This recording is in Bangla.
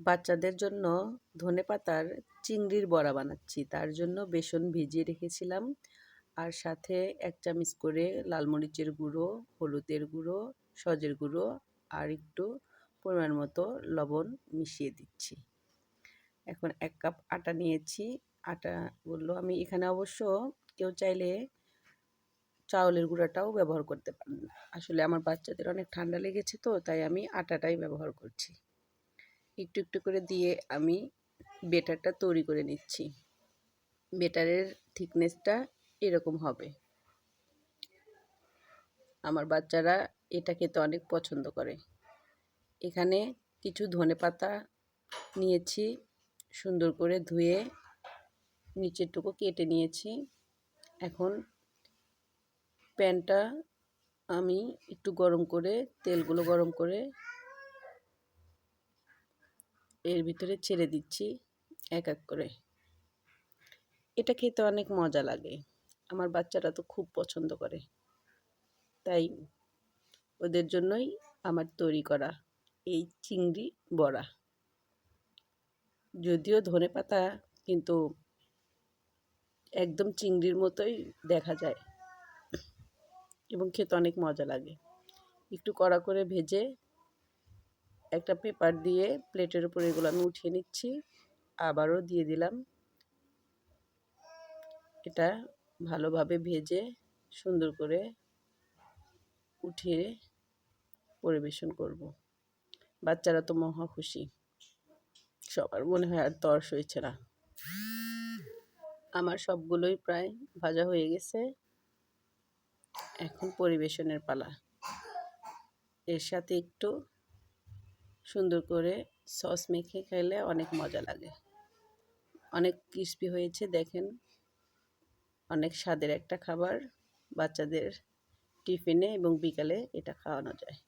বাচ্চাদের জন্য ধনেপাতার চিংড়ির বড়া বানাচ্ছি। তার জন্য বেসন ভিজিয়ে রেখেছিলাম। আর সাথে এক চামচ করে লাল মরিচের গুঁড়ো, হলুদের গুঁড়ো, সজের গুঁড়ো আর একটু পরিমাণ মতো লবণ মিশিয়ে দিচ্ছি। এখন এক কাপ আটা নিয়েছি। আটা আটাগুলো আমি এখানে অবশ্য কেউ চাইলে চাউলের গুঁড়াটাও ব্যবহার করতে পারেন আসলে আমার বাচ্চাদের অনেক ঠান্ডা লেগেছে তো, তাই আমি আটাটাই ব্যবহার করছি। একটু একটু করে দিয়ে আমি বেটারটা তৈরি করে নিচ্ছি। বেটারের থিকনেসটা এরকম হবে। আমার বাচ্চারা এটা খেতে অনেক পছন্দ করে। এখানে কিছু ধনে পাতা নিয়েছি, সুন্দর করে ধুয়ে নিচেরটুকু কেটে নিয়েছি। এখন প্যানটা আমি একটু গরম করে, তেলগুলো গরম করে এর ভিতরে ছেড়ে দিচ্ছি এক এক করে। এটা খেতে অনেক মজা লাগে। আমার বাচ্চারা তো খুব পছন্দ করে। তাই ওদের জন্যই আমার তৈরি করা এই চিংড়ি বড়া। যদিও ধনে পাতা, কিন্তু একদম চিংড়ির মতোই দেখা যায়। এবং খেতে অনেক মজা লাগে। একটু কড়া করে ভেজে একটা পেপার দিয়ে প্লেটের উপর এগুলো আমি উঠিয়ে নিচ্ছি। আবারও দিয়ে দিলাম। এটা ভালোভাবে ভেজে সুন্দর করে উঠিয়ে পরিবেশন করব। বাচ্চারা তো মহা খুশি। সবার মনে হয় আর তর্স হয়েছে না। আমার সবগুলোই প্রায় ভাজা হয়ে গেছে। এখন পরিবেশনের পালা। এর সাথে একটু সুন্দর করে সস মেখে খেলে অনেক মজা লাগে। অনেক ক্রিস্পি হয়েছে, দেখেন। অনেক স্বাদের একটা খাবার বাচ্চাদের টিফিনে এবং বিকালে এটা খাওয়ানো যায়।